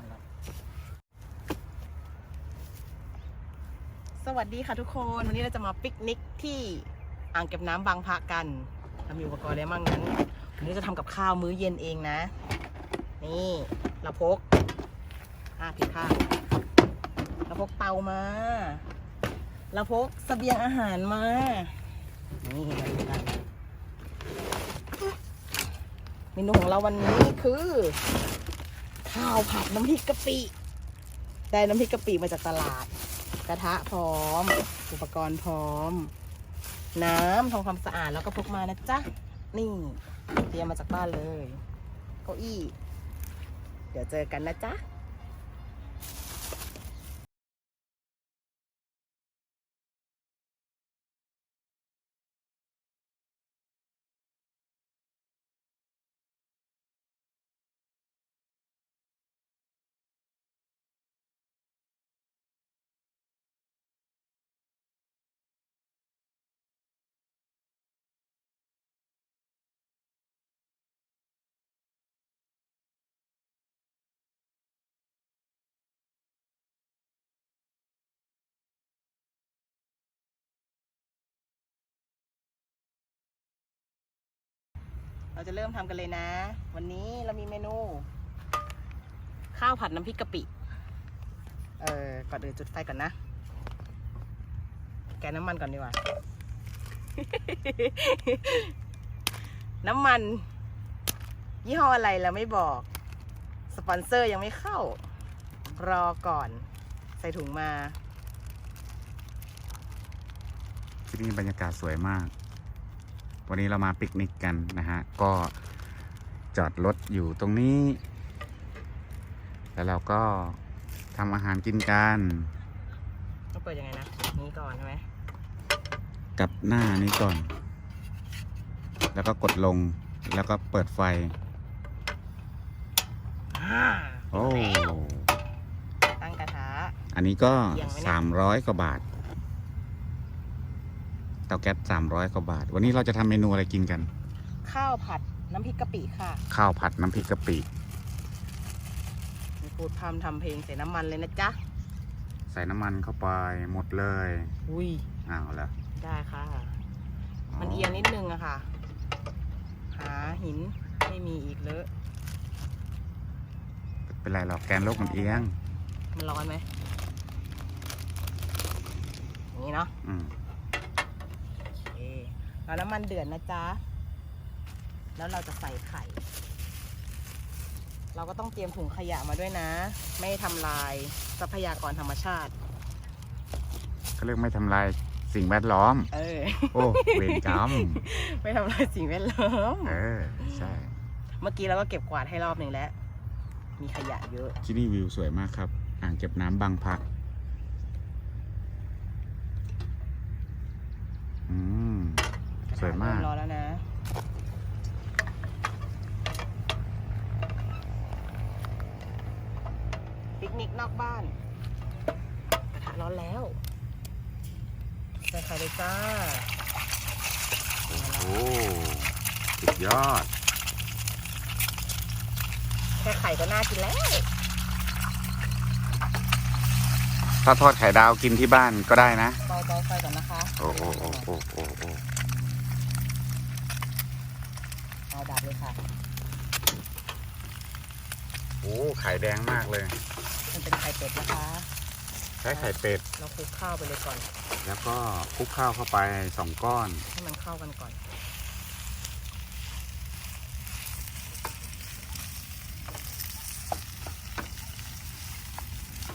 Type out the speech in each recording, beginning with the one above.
รณ์ก่อน สวัสดีค่ะทุกคน วันนี้เราจะมาปิกนิกที่อ่างเก็บน้ำบางพระกันเรามีอุปกรณ์อะไรบ้างนั้นวันนี้จะทำกับข้าวมื้อเย็นเองนะ นี่เราพกอ่าผิดข้างเราพกเตามาเราพกเสบียงอาหารมา นี่มาดูกันเมนูของเราวันนี้คือ ข้าวผัดน้ำพริกกะปิ ได้น้ำพริกกะปิมาจากตลาด กระทะพร้อม อุปกรณ์พร้อม น้ำทำความสะอาดแล้วก็พกมานะจ๊ะ นี่ เตรียมมาจากบ้านเลย เก้าอี้ เดี๋ยวเจอกันนะจ๊ะ เราจะเริ่มทำกันเลยนะ วันนี้เรามีเมนู ข้าวผัดน้ำพริกกะปิ เออก่อนอื่นจุดไฟก่อนนะ แกน้ำมันก่อนดีกว่า น้ำมัน ยี่ห้ออะไรเราไม่บอก สปอนเซอร์ยังไม่เข้า รอก่อน ใส่ถุงมา ที่นี่บรรยากาศสวยมาก วันนี้เรามาปิกนิกกันนะฮะ ก็จอดรถอยู่ตรงนี้ แล้วเราก็ทำอาหารกินกันต้องเปิดยังไงนะ นี้ก่อนใช่ไหมกับหน้านี้ก่อน แล้วก็กดลง แล้วก็เปิดไฟอ่าโอ้ ตั้งกระทะ อันนี้ก็เอียงไหมเนี่ยสามร้อยกว่าบาท เตาแก๊สสามร้อยกว่าบาท วันนี้เราจะทำเมนูอะไรกินกัน ข้าวผัดน้ำพริกกะปิค่ะข้าวผัดน้ำพริกกะปิมีพูดพรำทำเพลงใส่น้ำมันเลยนะจ๊ะ ใส่น้ำมันเข้าไปหมดเลยอุ้ย อ้าวแล้วได้ค่ะ มันเอียงนิดนึงอะค่ะ หาหินไม่มีอีกเลอะเป็นไรหรอกแกนโลกมันเอียง มันร้อนไหมอย่างนี้เนาะ อืมโอ เคเอาน้ำมันเดือดนะจ๊ะ แล้วเราจะใส่ไข่ เราก็ต้องเตรียมถุงขยะมาด้วยนะ ไม่ทำลายทรัพยากรธรรมชาติ ก็เรียกไม่ทำลายสิ่งแวดล้อม เออ โอ้เวรกรรมไม่ทำลายสิ่งแวดล้อม เออ ใช่ เมื่อกี้เราก็เก็บกวาดให้รอบหนึ่งแล้ว มีขยะเยอะ ที่นี่วิวสวยมากครับ อ่างเก็บน้ำบางพัก อืม สวยมากเริ่รอแล้วนะ ปิกนิกนอกบ้านกระทะร้อนแล้วใส่ไข่เลยจ้า โอ้สุดยอด แค่ไข่ก็น่ากินแล้ว ถ้าทอดไข่ดาวกินที่บ้านก็ได้นะ เบาๆไฟก่อนนะคะ โอ้โอ้โอ้โอ้โอ้โอ้ เอาดับเลยค่ะ โอ้ไข่แดงมากเลย มันเป็นไข่เป็ดนะคะ ใช้ไข่เป็ด เราคลุกข้าวไปเลยก่อน แล้วก็คลุกข้าวเข้าไปสองก้อน ให้มันเข้ากันก่อน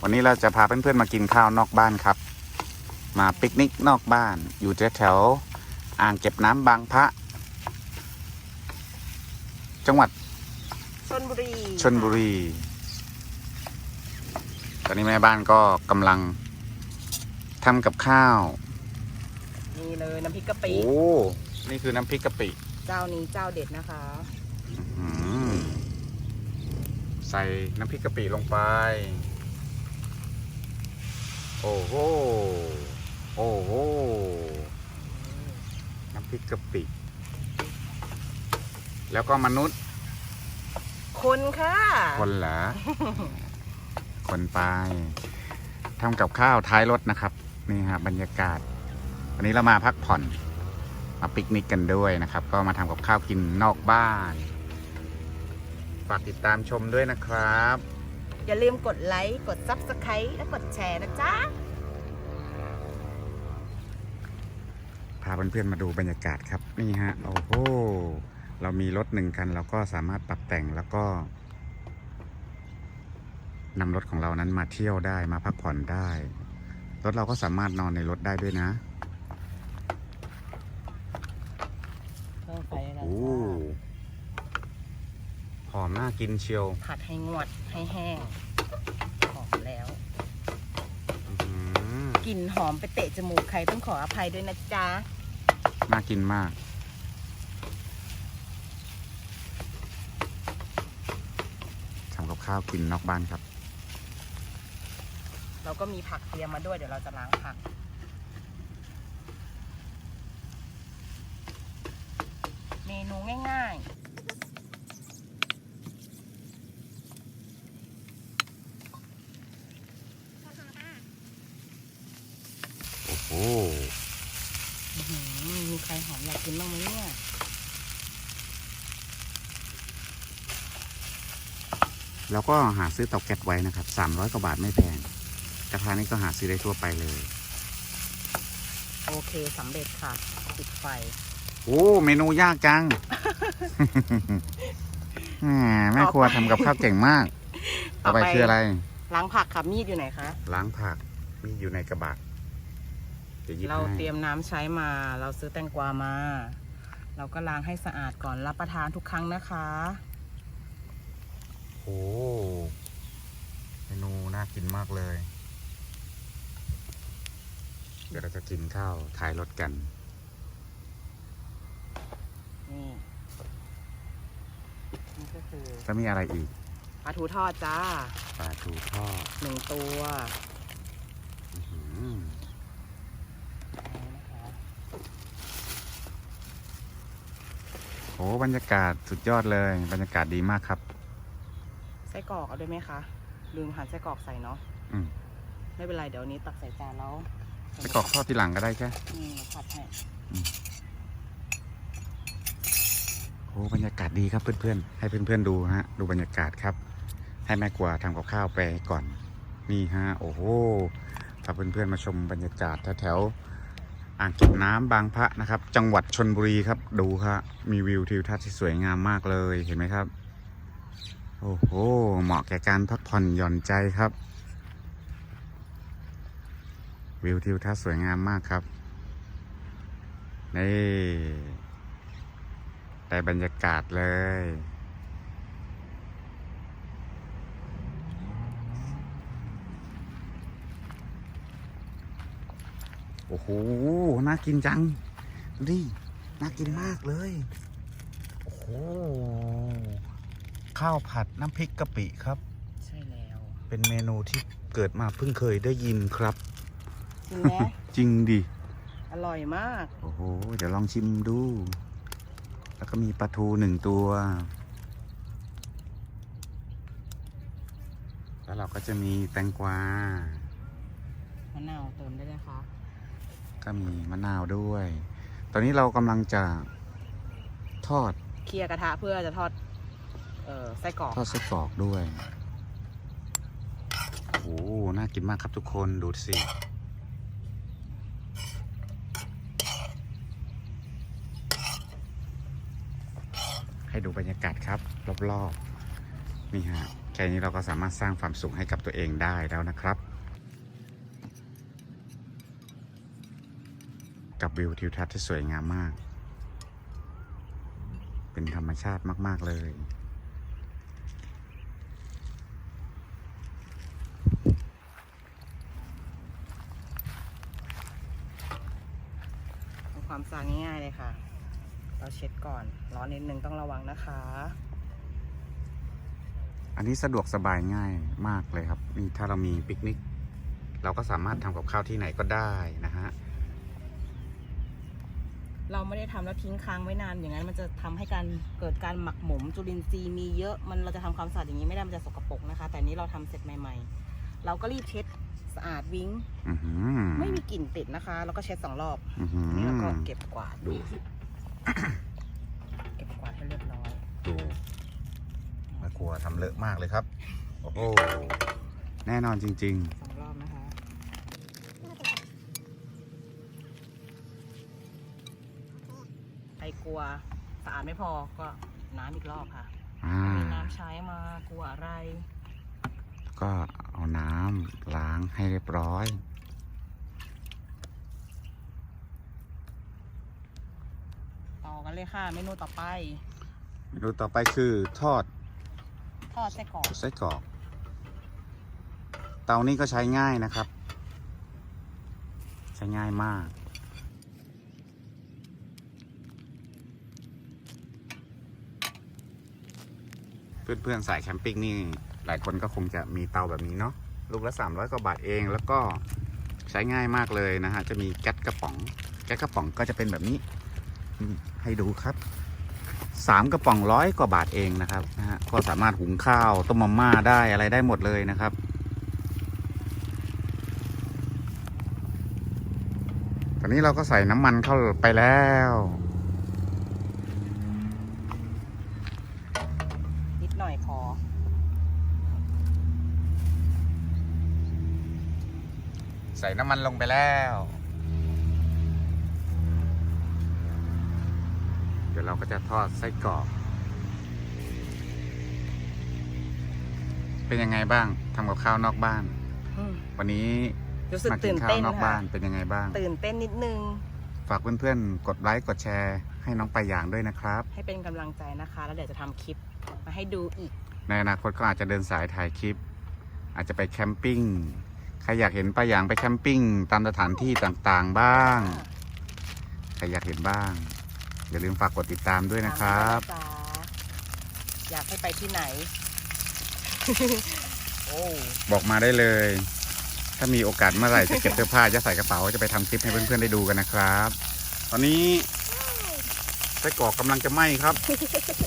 วันนี้เราจะพาเพื่อนๆมากินข้าวนอกบ้านครับ มาปิกนิกนอกบ้าน อยู่แถวๆอ่างเก็บน้ำบางพระ จังหวัดชนบุรีชนบุรี ตอนนี้แม่บ้านก็กำลังทำกับข้าว นี่เลยน้ำพริกกะปิโอ้ นี่คือน้ำพริกกะปิเจ้านี้เจ้าเด็ดนะคะ อืมใส่น้ำพริกกะปิลงไป โอ้โห โอ้โห น้ำพริกกะปิ แล้วก็มนุษย์ คนค่ะ คนเหรอ คนไปทำกับข้าวท้ายรถนะครับ นี่ฮะบรรยากาศ วันนี้เรามาพักผ่อน มาปิกนิกกันด้วยนะครับ ก็มาทำกับข้าวกินนอกบ้าน ฝากติดตามชมด้วยนะครับ อย่าลืมกดไลค์ กด Subscribe และกดแชร์นะจ๊ะ พาเพื่อนๆมาดูบรรยากาศครับ นี่ฮะ โอ้โห เรามีรถหนึ่งคันเราก็สามารถปรับแต่งแล้วก็นำรถของเรานั้นมาเที่ยวได้มาพักผ่อนได้ รถเราก็สามารถนอนในรถได้ด้วยนะเพิ่มไฟแล้วโอ้หอมน่ากินเชียว ผัดให้งวดให้แห้ง หอมแล้วอื้อหือกลิ่นหอมไปเตะจมูกใครต้องขออภัยด้วยนะจ๊ะ น่ากินมาก ทำกับ ข้าวกินนอกบ้านครับ เราก็มีผักเตรียมมาด้วยเดี๋ยวเราจะล้างผัก เมนูง่ายโอ้โหๆอื้อหือมีใครหอมอยากกินบ้างไหมเนี่ย แล้วก็หาซื้อเตาแก๊สไว้นะครับ 300กว่าบาทไม่แพงกระทะนี้ก็หาซื้อได้ทั่วไปเลย โอเคสำเร็จค่ะปิดไฟ โอ้เมนูยากจังแหมแม่ครัวทำกับข้าวเก่งมาก ต่อไปต่อไปคืออะไร ล้างผักค่ะมีดอยู่ไหนคะล้างผักมีอยู่ในกระบะเดี๋ยวหยิบเราให้เตรียมน้ำใช้มา เราซื้อแตงกวามา เราก็ล้างให้สะอาดก่อนรับประทานทุกครั้งนะคะ โอ้เมนูน่ากินมากเลย เดี๋ยวเราจะกินข้าวท้ายรถกันนี่นี่ก็คือจะมีอะไรอีกปลาทูทอดจ้าปลาทูทอดหนึ่งตัวอื้อหือนี่นะคะโอ้บรรยากาศสุดยอดเลย บรรยากาศดีมากครับ ไส้กรอกเอาด้วยไหมคะ ลืมหั่นไส้กรอกใส่เนาะอืมไม่เป็นไรเดี๋ยวนี้ตักใส่จานแล้วไปกรอกทอดทีหลังก็ได้แค่นี่ผัดให้โอ้บรรยากาศดีครับเพื่อนๆ ให้เพื่อนๆดูฮะดูบรรยากาศครับ ให้แม่ครัวทำกับข้าวไปก่อนนี่ฮะโอ้โหพาเพื่อนๆมาชมบรรยากาศแถวๆอ่างเก็บน้ำบางพระนะครับ จังหวัดชนบุรีครับดูครับมีวิวทิวทัศน์ที่สวยงามมากเลยเห็นไหมครับ โอ้โห เหมาะแก่การพักผ่อนหย่อนใจครับ วิวทิวทัศน์สวยงามมากครับ นี่ได้บรรยากาศเลย โอ้โห น่ากินจัง ดูดิ น่ากินมากเลย โอ้โห ข้าวผัดน้ำพริกกะปิครับ ใช่แล้ว เป็นเมนูที่เกิดมาเพิ่งเคยได้ยินครับ จริงไหม จริงดิ อร่อยมาก โอ้โห เดี๋ยวลองชิมดู แล้วก็มีปลาทูหนึ่งตัว แล้วเราก็จะมีแตงกวา มะนาวเติมได้เลยคะก็มีมะนาวด้วย ตอนนี้เรากำลังจะทอด เคลียร์กระทะเพื่อจะทอดเออไส้กรอกทอดไส้กรอกด้วยโอ้โหน่ากินมากครับทุกคนดูสิให้ดูบรรยากาศครับ รอบๆนี่ฮะแค่นี้เราก็สามารถสร้างความสุขให้กับตัวเองได้แล้วนะครับ กับวิวทิวทัศน์ที่สวยงามมาก เป็นธรรมชาติมาก ๆ เลย ความสะอาดง่ายๆเลยค่ะ เราเช็ดก่อน ร้อนนิดนึงต้องระวังนะคะ อันนี้สะดวกสบายง่ายมากเลยครับนี่ถ้าเรามีปิกนิก เราก็สามารถทำกับข้าวที่ไหนก็ได้นะฮะ เราไม่ได้ทำแล้วทิ้งค้างไว้นานอย่างนั้นมันจะทำให้การเกิดการหมักหมมจุลินทรีย์มีเยอะมันเราจะทำความสะอาดอย่างนี้ไม่ได้มันจะสกปรกนะคะ แต่อันนี้เราทำเสร็จใหม่เราก็รีบเช็ด สะอาดวิ้งอื้อหือไม่มีกลิ่นติดนะคะ แล้วก็เช็ดสองรอบอื้อหือนี่แล้วก็เก็บกวาดดูเก็บกวาดให้เรียบร้อยดูแม่ครัวทำเลอะมากเลยครับ โอ้โห แน่นอนจริง สองรอบนะคะ ใครกลัวสะอาดไม่พอก็น้ำอีกรอบค่ะ ๆ อ่า มีน้ำใช้มากลัวอะไร ก็เอาน้ำล้างให้เรียบร้อย ต่อกันเลยค่ะ เมนูต่อไป เมนูต่อไปคือทอดทอดไส้กรอกไส้กรอก เตานี้ก็ใช้ง่ายนะครับ ใช้ง่ายมากเพื่อนๆสายแคมปิ้งนี่ หลายคนก็คงจะมีเตาแบบนี้เนาะลูกละ 300กว่าบาทเองแล้วก็ใช้ง่ายมากเลยนะฮะจะมีแก๊สกระป๋อง แก๊สกระป๋องก็จะเป็นแบบนี้ให้ดูครับสามกระป๋องร้อยกว่าบาทเองนะครับนะฮะก็สามารถหุงข้าวต้มมาม่าได้อะไรได้หมดเลยนะครับ ตอนนี้เราก็ใส่น้ำมันเข้าไปแล้ว นิดหน่อยพอ ใส่น้ำมันลงไปแล้ว เดี๋ยวเราก็จะทอดไส้กรอก เป็นยังไงบ้างทำกับข้าวนอกบ้าน อืม วันนี้รู้สึกมากิตื่นนข้าวเต้นนอกค่ะ บ้านเป็นยังไงบ้าง ตื่นเต้นนิดนึง ฝากเพื่อนๆ กดไลค์กดแชร์ให้น้องไปอย่างด้วยนะครับ ให้เป็นกำลังใจนะคะ แล้วเดี๋ยวจะทำคลิปมาให้ดูอีก ในอนาคตก็อาจจะเดินสายถ่ายคลิป อาจจะไปแคมปิ้ง ใครอยากเห็นป้าหยางไปแคมปิ้งตามสถานที่ต่างๆบ้าง ใครอยากเห็นบ้าง อย่าลืมฝากกดติดตามด้วยนะครับตามมานะจ๊ะอยากให้ไปที่ไหน โอ้ บอกมาได้เลย ถ้ามีโอกาสเมื่อไหร่จะเก็บเสื้อผ้าจะใส่กระเป๋าจะไปทำคลิปให้เพื่อนๆได้ดูกันนะครับ ตอนนี้ไส้กรอกกำลังจะไหม้ครับ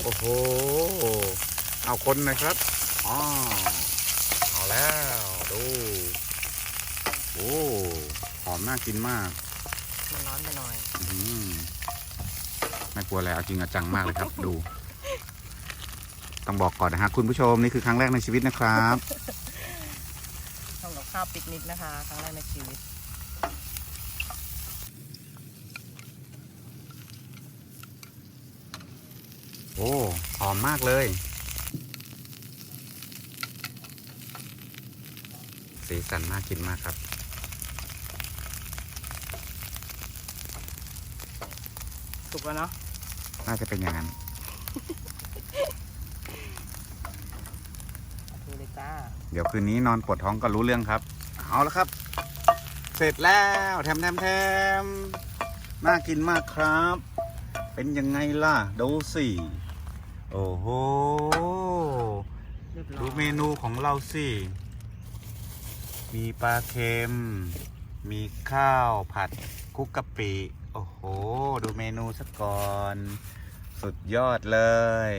โอ้โห เอาคนหนะครับอ๋อเอาแล้ว ดู โอ้หอมน่ากินมาก มันร้อนไปหน่อยอื้อหือไม่กลัวแล้วเอาจริงเอาจังมากเลยครับ ดู ต้องบอกก่อนนะฮะคุณผู้ชมนี่คือครั้งแรกในชีวิตนะครับทำกับข้าวปิกนิกนะคะครั้งแรกในชีวิตโอ้หอมมากเลย สีสันน่ากินมากครับ สุกแล้วเนาะน่าจะเป็นอย่างนั้นดูเลยจ้าเดี๋ยวคืนนี้นอนปวดท้องก็รู้เรื่องครับ เอาละครับ เสร็จแล้วแถมแถมแถมน่ากินมากครับ เป็นยังไงล่ะ ดูสิโอ้โหเรียบร้อยดูเมนูของเราสิ มีปลาเค็ม มีข้าวผัดคลุกกะปิ โอ้โห ดูเมนูสักก่อน สุดยอดเลย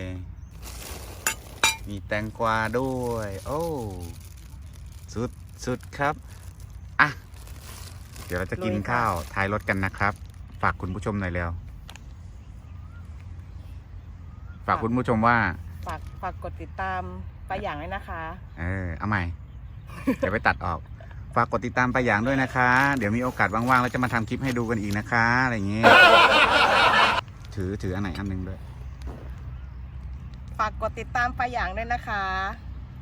มีแตงกวาด้วย โอ้ สุดสุดครับ อะ เดี๋ยวเราจะกินข้าวท้ายรถกันนะครับ ฝากคุณผู้ชมหน่อยเร็วฝากคุณผู้ชมว่า ฝากฝากกดติดตามปลาอย่างด้วยนะคะ เออ เอาใหม่ เดี๋ยวไปตัดออก ฝากกดติดตามไปอย่างด้วยนะคะ เดี๋ยวมีโอกาสว่างๆแล้วจะมาทำคลิปให้ดูกันอีกนะคะ อะไรอย่างงี้ถือถืออันไหนอันหนึงด้วย ฝากกดติดตามปลาอย่างด้วยนะคะ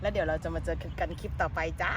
แล้วเดี๋ยวเราจะมาเจอกันคลิปต่อไปจ้า